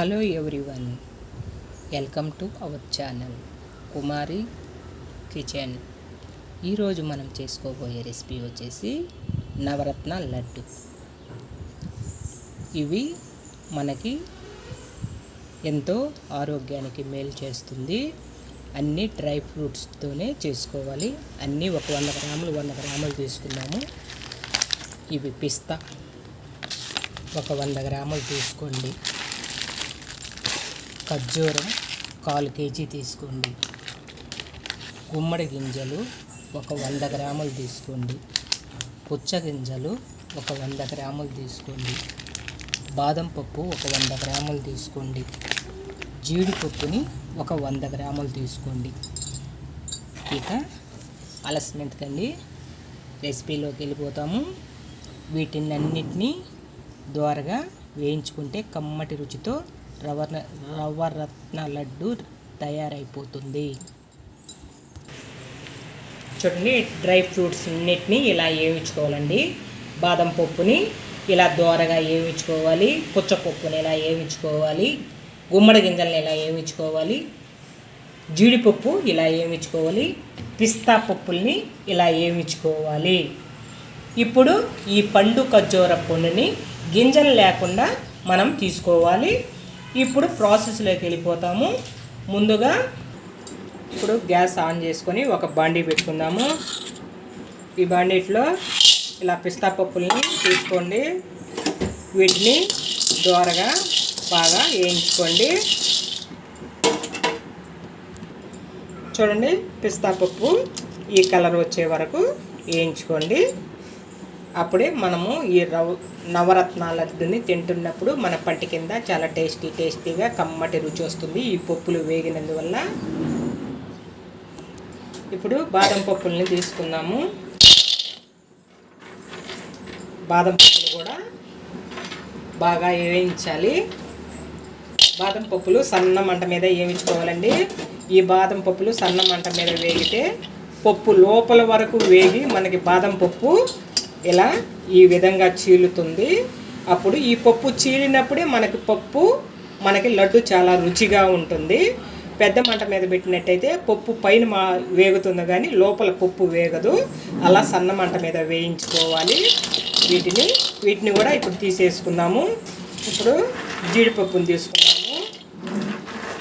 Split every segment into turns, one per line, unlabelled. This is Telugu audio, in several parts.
Hello everyone welcome to our channel Kumari kitchen. ఈరోజు మనం చేసుకోబోయే రెసిపీ వచ్చేసి నవరత్న లడ్డు. ఇవి మనకి ఎంతో ఆరోగ్యానికి మేలు చేస్తుంది. అన్ని డ్రై ఫ్రూట్స్తోనే చేసుకోవాలి. అన్నీ ఒక వంద గ్రాములు వంద గ్రాములు తీసుకున్నాము. ఇవి పిస్తా ఒక వంద గ్రాములు తీసుకోండి. ఖర్జూరం కాలు కేజీ తీసుకోండి. గుమ్మడి గింజలు ఒక వంద గ్రాములు తీసుకోండి. పుచ్చ గింజలు ఒక వంద గ్రాములు తీసుకోండి. బాదం పప్పు ఒక వంద గ్రాములు తీసుకోండి. జీడిపప్పుని ఒక వంద గ్రాములు తీసుకోండి. ఇక ఆలస్యం ఎందుకండి రెసిపీలోకి వెళ్ళిపోతాము. వీటిని అన్నిటినీ ద్వారగా వేయించుకుంటే కమ్మటి రుచితో రవ రవ్వరత్న లడ్డు తయారైపోతుంది. చూడండి డ్రై ఫ్రూట్స్ అన్నిటిని ఇలా వేయించుకోవాలండి బాదం పప్పుని ఇలా దోరగా వేయించుకోవాలి పుచ్చపప్పుని ఇలా వేయించుకోవాలి గుమ్మడి గింజల్ని ఇలా వేయించుకోవాలి జీడిపప్పు ఇలా వేయించుకోవాలి పిస్తా పప్పుల్ని ఇలా వేయించుకోవాలి ఇప్పుడు ఈ పండు ఖర్జూర పండుని గింజలు లేకుండా మనం తీసుకోవాలి. ఇప్పుడు ప్రాసెస్లోకి వెళ్ళిపోతాము. ముందుగా ఇప్పుడు గ్యాస్ ఆన్ చేసుకొని ఒక బండి పెట్టుకుందాము. ఈ బండిట్లో ఇలా పిస్తా పప్పుల్ని తీసుకోండి. వీటిని దోరగా బాగా వేయించుకోండి. చూడండి పిస్తా పప్పు ఈ కలర్ వచ్చే వరకు వేయించుకోండి. అప్పుడే మనము ఈ రవ నవరత్న లడ్డుని తింటున్నప్పుడు మన పంటి కింద చాలా టేస్టీ టేస్టీగా కమ్మటి రుచి వస్తుంది. ఈ పప్పులు వేగినందువల్ల ఇప్పుడు బాదం పప్పుల్ని తీసుకుందాము. బాదం పప్పులు కూడా బాగా వేయించాలి. బాదం పప్పులు సన్న మంట మీద వేయించుకోవాలండి. ఈ బాదం పప్పులు సన్న మంట మీద వేగితే పప్పు లోపల వరకు వేగి మనకి బాదం పప్పు ఇలా ఈ విధంగా చీలుతుంది. అప్పుడు ఈ పప్పు చీలినప్పుడే మనకి పప్పు మనకి లడ్డు చాలా రుచిగా ఉంటుంది. పెద్ద మంట మీద పెట్టినట్టయితే పప్పు పైన మా వేగుతుంది కానీ లోపల పప్పు వేగదు. అలా సన్న మంట మీద వేయించుకోవాలి. వీటిని వీటిని కూడా ఇప్పుడు తీసేసుకుందాము. ఇప్పుడు జీడిపప్పును తీసుకున్నాము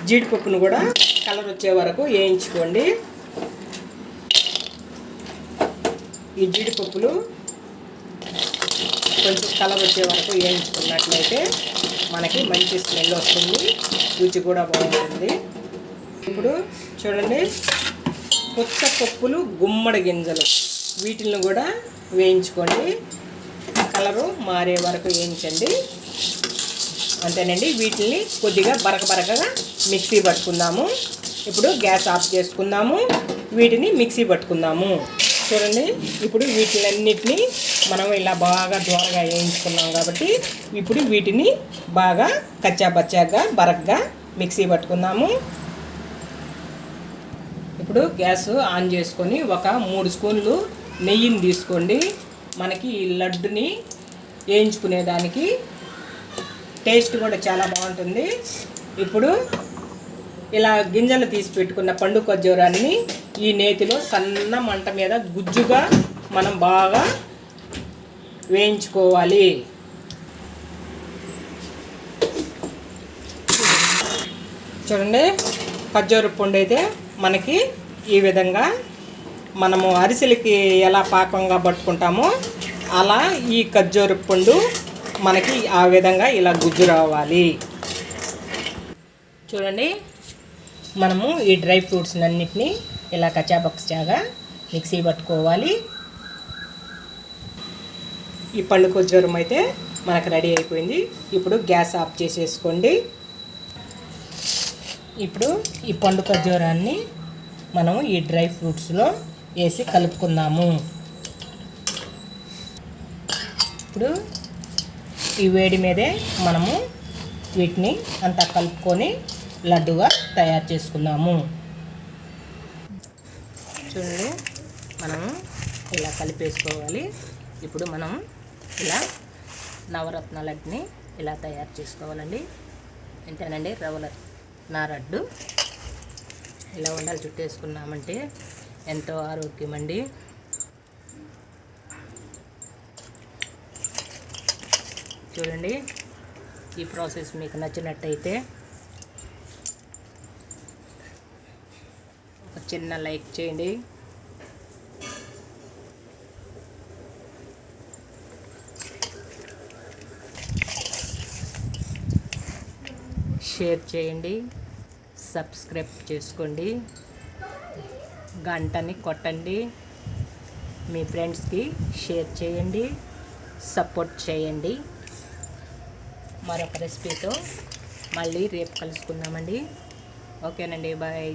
జీడిపప్పును కూడా కలర్ వచ్చే వరకు వేయించుకోండి. ఈ జీడిపప్పులు కొంచెం కలర్ వచ్చే వరకు వేయించుకున్నట్లయితే మనకి మంచి స్మెల్ వస్తుంది. రుచి కూడా బాగుంటుంది. ఇప్పుడు చూడండి కొత్త పప్పులు గుమ్మడి గింజలు. వీటిని కూడా వేయించుకోండి. కలరు మారే వరకు వేయించండి. అంతేనండి వీటిని కొద్దిగా బరక బరకగా మిక్సీ పట్టుకుందాము. ఇప్పుడు గ్యాస్ ఆఫ్ చేసుకుందాము. వీటిని మిక్సీ పట్టుకుందాము. చూడండి. ఇప్పుడు వీటిలన్నిటినీ మనం ఇలా బాగా దూరగా వేయించుకున్నాం కాబట్టి ఇప్పుడు వీటిని బాగా కచ్చాపచ్చాగా బరగ్గా మిక్సీ పట్టుకుందాము. ఇప్పుడు గ్యాస్ ఆన్ చేసుకొని ఒక మూడు స్పూన్లు నెయ్యిని తీసుకోండి. మనకి ఈ లడ్డుని వేయించుకునేదానికి టేస్ట్ కూడా చాలా బాగుంటుంది. ఇప్పుడు ఇలా గింజలు తీసి పెట్టుకున్న పండు ఖర్జూరాన్ని ఈ నేతిలో సన్న మంట మీద గుజ్జుగా మనం బాగా వేయించుకోవాలి. చూడండి ఖర్జూర పండు అయితే మనకి ఈ విధంగా మనము అరిసెలకి ఎలా పాకంగా పట్టుకుంటామో అలా ఈ ఖర్జూర పండు మనకి ఆ విధంగా ఇలా గుజ్జు రావాలి. చూడండి మనము ఈ డ్రై ఫ్రూట్స్ అన్నిటినీ ఇలా కచ్చాపచ్చాగా మిక్సీ పట్టుకోవాలి. ఈ పండు జ్వరం అయితే మనకు రెడీ అయిపోయింది. ఇప్పుడు గ్యాస్ ఆఫ్ చేసేసుకోండి. ఇప్పుడు ఈ పండు ఖర్జూరాన్ని మనము ఈ డ్రై ఫ్రూట్స్లో వేసి కలుపుకుందాము. ఇప్పుడు ఈ వేడి మీదే మనము వీటిని అంతా కలుపుకొని లడ్డుగా తయారు చేసుకుందాము. చూడండి. మనం ఇలా కలిపేసుకోవాలి. ఇప్పుడు మనం ఇలా నవరత్న లడ్డుని ఇలా తయారు చేసుకోవాలండి. అంతేనండి రవ్వల నారడ్డు ఇలా ఉండాలి చుట్టేసుకున్నామంటే ఎంతో ఆరోగ్యం అండి చూడండి. ఈ ప్రాసెస్ మీకు నచ్చినట్టయితే ఒక చిన్న లైక్ చేయండి. షేర్ చేయండి. సబ్స్క్రైబ్ చేసుకోండి. గంటని కొట్టండి. మీ ఫ్రెండ్స్కి షేర్ చేయండి. సపోర్ట్ చేయండి. మరొక రెసిపీతో మళ్ళీ రేపు కలుసుకుందామండి. ఓకేనండి బాయ్.